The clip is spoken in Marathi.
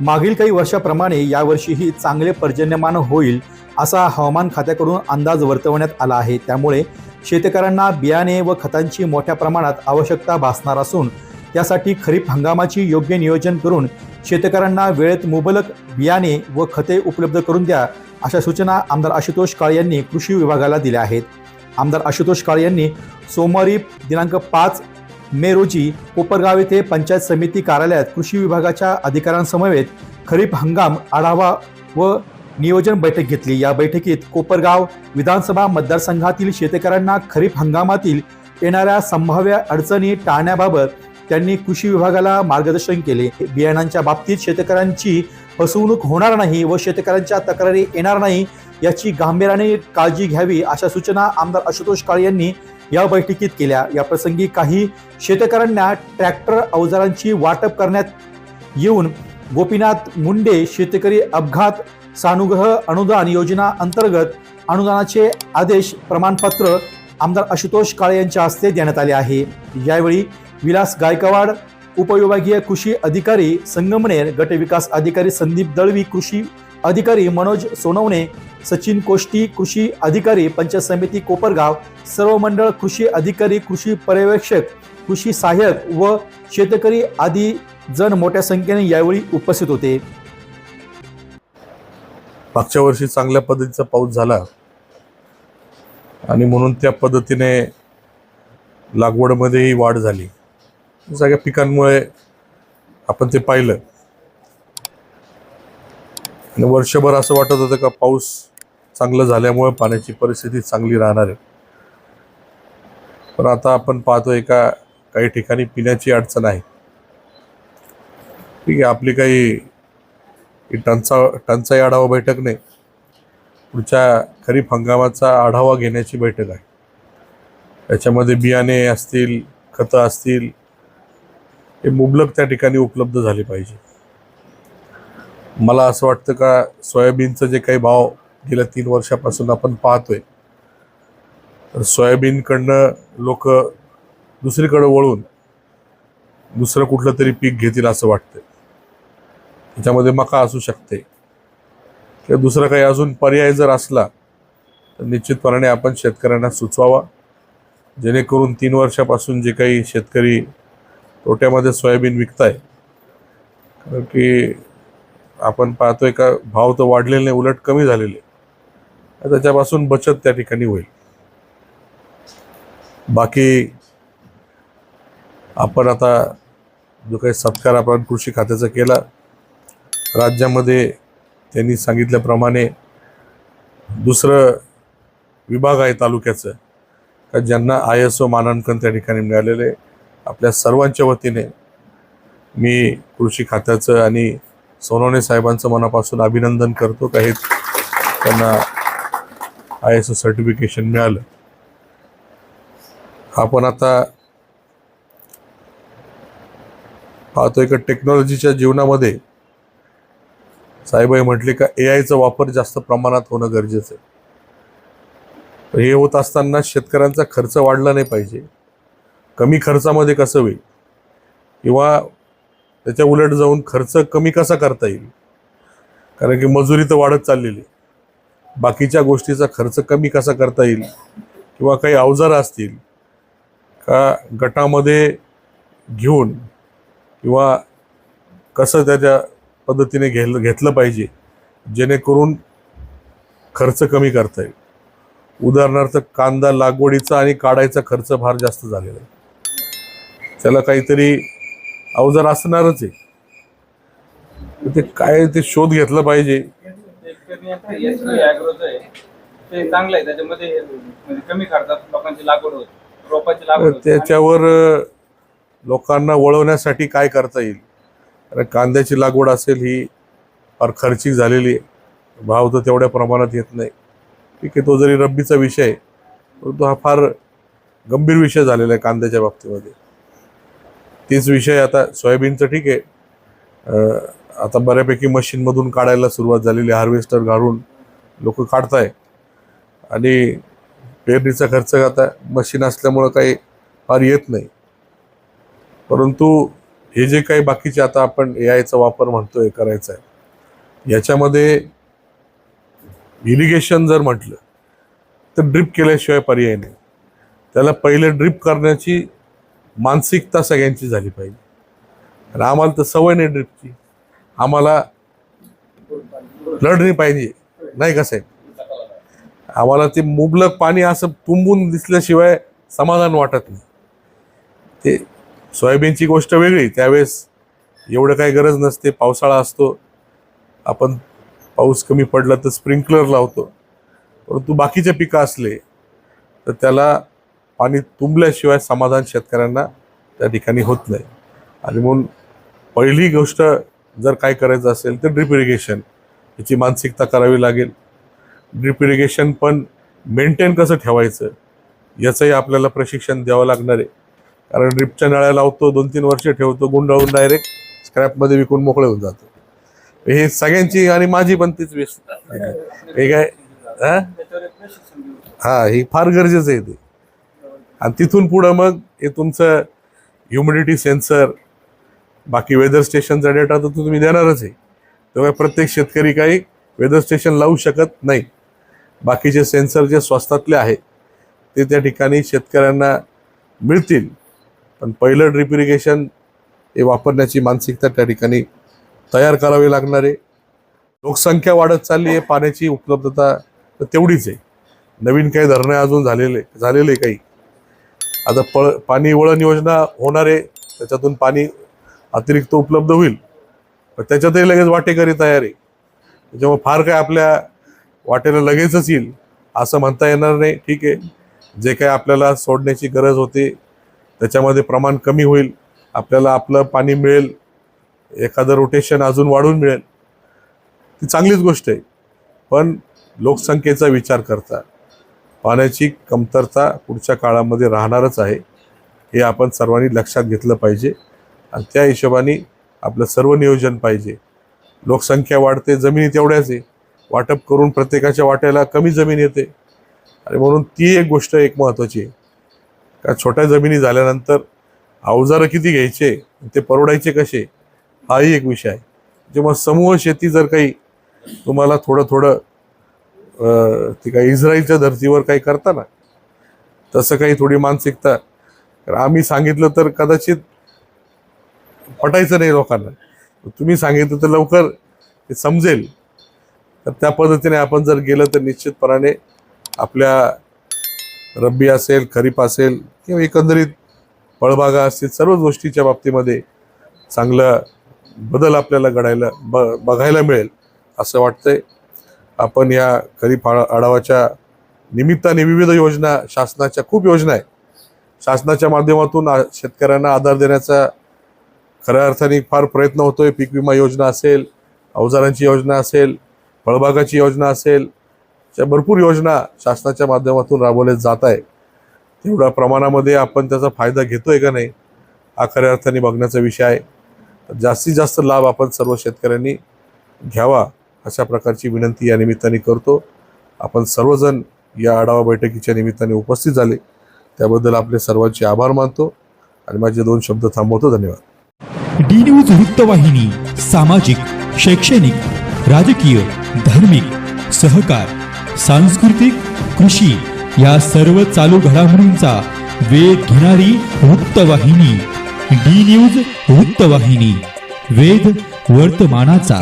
मागील काही वर्षाप्रमाणे यावर्षीही चांगले पर्जन्यमान होईल असा हवामान खात्याकडून अंदाज वर्तवण्यात आला आहे. त्यामुळे शेतकऱ्यांना बियाणे व खतांची मोठ्या प्रमाणात आवश्यकता भासणार असून त्यासाठी खरीप हंगामाची योग्य नियोजन करून शेतकऱ्यांना वेळेत मुबलक बियाणे व खते उपलब्ध करून द्या अशा सूचना आमदार आशुतोष काळे यांनी कृषी विभागाला दिल्या आहेत. आमदार आशुतोष काळे यांनी सोमवारी दिनांक पाच मे रोजी कोपरगाव येथे पंचायत समिती कार्यालयात कृषी विभागाच्या अधिकाऱ्यांसमवेत खरीप हंगाम आढावा व नियोजन बैठक घेतली. या बैठकीत कोपरगाव विधानसभा मतदारसंघातील शेतकऱ्यांना खरीप हंगामातील येणाऱ्या संभाव्य अडचणी टाळण्याबाबत त्यांनी कृषी विभागाला मार्गदर्शन केले. बियाणांच्या बाबतीत शेतकऱ्यांची फसवणूक होणार नाही व शेतकऱ्यांच्या तक्रारी येणार नाही याची गांभीर्याने काळजी घ्यावी अशा सूचना आमदार आशुतोष काळे यांनी या बैठकीत केल्या. या प्रसंगी काही शेतकऱ्यांना ट्रॅक्टर अवजारांची वाटप करण्यात येऊन गोपीनाथ मुंडे शेतकरी अपघात सानुग्रह अनुदान योजना अंतर्गत अनुदानाचे आदेश प्रमाणपत्र आमदार आशुतोष काळे यांच्या हस्ते देण्यात आले आहे. यावेळी विलास गायकवाड उपविभागीय कृषी अधिकारी संगमनेर गट विकास अधिकारी संदीप दळवी कृषी अधिकारी मनोज सोनवणे सचिन कोष्टी कृषी अधिकारी पंचायत समिती कोपरगाव सर्व मंडळ कृषी अधिकारी कृषी पर्यवेक्षक कृषी सहाय्यक व शेतकरी आदी जण मोठ्या संख्येने यावेळी उपस्थित होते. मागच्या वर्षी चांगल्या पद्धतीचा पाऊस झाला. आणि म्हणून त्या पद्धतीने लागवडमध्येही वाढ झाली. सगळ्या पिकांमुळे आपण ते पाहिलं. आणि वर्षभर असं वाटत होतं का पाऊस चांगलं झाल्यामुळे पाण्याची परिस्थिती चांगली राहणार आहे. पण आता आपण पाहतोय का काही ठिकाणी पिण्याची अडचण आहे. ठीक आहे आपली काही टंचा टंचाई आढावा बैठक नाही. पुढच्या खरीप हंगामाचा आढावा घेण्याची बैठक आहे. याच्यामध्ये बियाणे असतील खतं असतील हे मुबलक त्या ठिकाणी उपलब्ध झाले पाहिजे. मला असं वाटतं का सोयाबीनचं जे काही भाव गेल्या तीन वर्षापासून आपण पाहतोय तर सोयाबीनकडनं लोक दुसरीकडं वळून दुसरं कुठलं तरी पीक घेतील असं वाटतं त्याच्यामध्ये मका असू शकते. किंवा दुसरा काही अजून पर्याय जर असला तर निश्चितपणाने आपण शेतकऱ्यांना सुचवावा. जेणेकरून तीन वर्षापासून जे काही शेतकरी तोट्यामध्ये सोयाबीन विकताय. कारण की आपण पाहतोय का भाव तर वाढलेले नाही उलट कमी झालेले त्याच्यापासून बचत त्या ठिकाणी होईल. बाकी आपण आता जो काही सत्कार आपण कृषी खात्याचा केला राज्यामध्ये त्यांनी सांगितल्याप्रमाणे दुसरं विभाग आहे तालुक्याचं का ज्यांना आय एस ओ मानांकन त्या ठिकाणी मिळालेलं आहे. आपल्या सर्वांच्या वतीने मी कृषी खात्याचं आणि सोनवणे साहेबांचं मनापासून अभिनंदन करतो. का हे त्यांना आय एस ओ सर्टिफिकेशन मिळालं. आपण आता पाहतोय का टेक्नॉलॉजीच्या जीवनामध्ये साहेबाई म्हटले का ए आयचा वापर जास्त प्रमाणात होणं गरजेचं आहे. हे होत असताना शेतकऱ्यांचा खर्च वाढला नाही पाहिजे. कमी खर्चामध्ये कसं होईल? किंवा त्याच्या उलट जाऊन खर्च कमी कसा करता येईल? कारण की मजुरी तर वाढत चाललेली आहे. बाकीच्या गोष्टीचा खर्च कमी कसा करता येईल? किंवा काही अवजारं असतील का गटामध्ये घेऊन किंवा कसं त्याच्या पद्धतीने घेल घेतलं पाहिजे जेणेकरून खर्च कमी करता येईल? उदाहरणार्थ कांदा लागवडीचा आणि काढायचा खर्च फार जास्त झालेला आहे. त्याला काहीतरी अवजार असणारच आहे. ते काय ते शोध घेतलं पाहिजे. ते चांगलं आहे त्याच्यामध्ये कमी खर्चात लोकांची लागवड होते रोपाची लागवड त्याच्यावर लोकांना वळवण्यासाठी काय करता येईल? कारण कांद्याची लागवड असेल ही फार खर्चिक झालेली आहे. भाव तर तेवढ्या प्रमाणात येत नाही. ठीक आहे तो जरी रब्बीचा विषय परंतु हा फार गंभीर विषय झालेला आहे कांद्याच्या बाबतीमध्ये. तीच विषय आता सोयाबीनचं ठीक आहे. आता बऱ्यापैकी मशीनमधून काढायला सुरुवात झालेली हार्वेस्टर घालून लोक काढताय. आणि पेरणीचा खर्च आता मशीन असल्यामुळं काही फार येत नाही. परंतु हे जे काही बाकीचे आता आपण ए आयचा वापर म्हणतोय करायचा आहे याच्यामध्ये इरिगेशन जर म्हटलं तर ड्रिप केल्याशिवाय पर्याय नाही. त्याला पहिले ड्रिप करण्याची मानसिकता सगळ्यांची झाली पाहिजे. आणि आम्हाला तर सवय नाही ड्रिपची आम्हाला लढणी पाहिजे. नाही का साहेब? आम्हाला ते मुबलक पाणी असं तुंबून दिसल्याशिवाय समाधान वाटत नाही. ते सोयाबीनची गोष्ट वेगळी. त्यावेळेस एवढं काही गरज नसते. पावसाळा असतो. आपण पाऊस कमी पडला तर स्प्रिंकलर लावतो. परंतु बाकीचे पिकं असले तर त्याला पाणी तुंबल्याशिवाय समाधान शेतकऱ्यांना त्या ठिकाणी होत नाही. आणि म्हणून पहिली गोष्ट जर काय करायचं असेल तर ड्रिप इरिगेशन याची मानसिकता करावी लागेल. ड्रिप इरिगेशन पण मेंटेन कसं ठेवायचं याचंही आपल्याला प्रशिक्षण द्यावं लागणार आहे. कारण ड्रिपच्या नळ्या लावतो दोन तीन वर्ष ठेवतो गुंडाळून डायरेक्ट स्क्रॅपमध्ये विकून मोकळे होऊन जातो. हे सगळ्यांची आणि माझी पण तीच व्यस्त हे काय? हा ही? हा हे फार गरजेचं आहे ते. आणि तिथून पुढं मग हे तुमचं ह्युमिडिटी सेन्सर बाकी वेदर स्टेशनचा डेटा तर तुम्ही देणारच आहे. त्यामुळे प्रत्येक शेतकरी काही वेदर स्टेशन लावू शकत नाही. बाकीचे सेन्सर जे स्वस्तातले आहे ते त्या ठिकाणी शेतकऱ्यांना मिळतील. पण पहिलं ड्रिप इरिगेशन हे वापरण्याची मानसिकता त्या ठिकाणी तयार करावी लागणार आहे. लोकसंख्या वाढत चालली आहे पाण्याची उपलब्धता तर तेवढीच आहे. नवीन काही धरणं अजून झालेले झालेले काही. आता पळ पाणी वळण योजना होणार आहे त्याच्यातून पाणी अतिरिक्त उपलब्ध होईल. पण त्याच्यातही लगेच वाटेकरी तयार आहे. त्याच्यामुळे फार काय आपल्या वाटेला लगेचच येईल असं म्हणता येणार नाही. ठीक आहे. जे काही आपल्याला सोडण्याची गरज होती त्याच्यामध्ये प्रमाण कमी होईल. आपल्याला आपलं पाणी मिळेल. एखादं रोटेशन अजून वाढून मिळेल. ती चांगलीच गोष्ट आहे. पण लोकसंख्येचा विचार करता. पाण्याची कमतरता पुढच्या काळामध्ये राहणारच आहे हे आपण सर्वांनी लक्षात घेतलं पाहिजे. आणि त्या हिशोबाने आपलं सर्व नियोजन पाहिजे. लोकसंख्या वाढते जमिनी तेवढ्याच आहे. वाटप करून प्रत्येकाच्या वाट्याला कमी जमीन येते. आणि म्हणून ती एक गोष्ट एक महत्त्वाची आहे. का छोट्या जमिनी झाल्यानंतर अवजारं किती घ्यायचे ते परवडायचे कसे हाही एक विषय आहे. जेव्हा समूह शेती जर काही तुम्हाला थोडं थोडं ती काही इस्रायलच्या धर्तीवर काही करताना. तसं काही थोडी मानसिकता. तर आम्ही सांगितलं तर कदाचित पटायचं नाही लोकांना. तुम्ही सांगितलं तर लवकर ते समजेल. तर त्या पद्धतीने आपण जर गेलं तर निश्चितपणाने आपल्या रब्बी असेल खरीप असेल किंवा एकंदरीत फळबागा असतील सर्व गोष्टीच्या बाबतीमध्ये चांगलं बदल आपल्याला घडायला ब बघायला मिळेल असं वाटतंय. आपण या खरीप आढावाच्या निमित्ताने विविध योजना शासनाच्या खूप योजना आहे शासनाच्या माध्यमातून आ- शेतकऱ्यांना आधार देण्याचा खऱ्या अर्थाने फार प्रयत्न होतोय. पीक विमा योजना असेल अवजारांची योजना असेल फळबागाची योजना असेल अशा भरपूर योजना शासनाच्या माध्यमातून राबवल्या जात आहे तेवढ्या प्रमाणामध्ये आपण त्याचा फायदा घेतोय का नाही हा खऱ्या अर्थाने बघण्याचा विषय आहे. जास्तीत जास्त लाभ आपण सर्व शेतकऱ्यांनी घ्यावा. अशा प्रकारची विनंती या निमित्ताने करतो. आपण सर्वजण या आढावा बैठकीच्या निमित्ताने उपस्थित झाले. त्याबद्दल आपले सर्वांचे आभार मानतो आणि माझे दोन शब्द थांबवतो. धन्यवाद. डी न्यूज वृत्तवाहिनी सामाजिक शैक्षणिक राजकीय धार्मिक सहकार सांस्कृतिक कृषी या सर्व चालू घडामोडींचा वेध घेणारी वृत्तवाहिनी डी न्यूज वृत्तवाहिनी वेद वर्तमानाचा.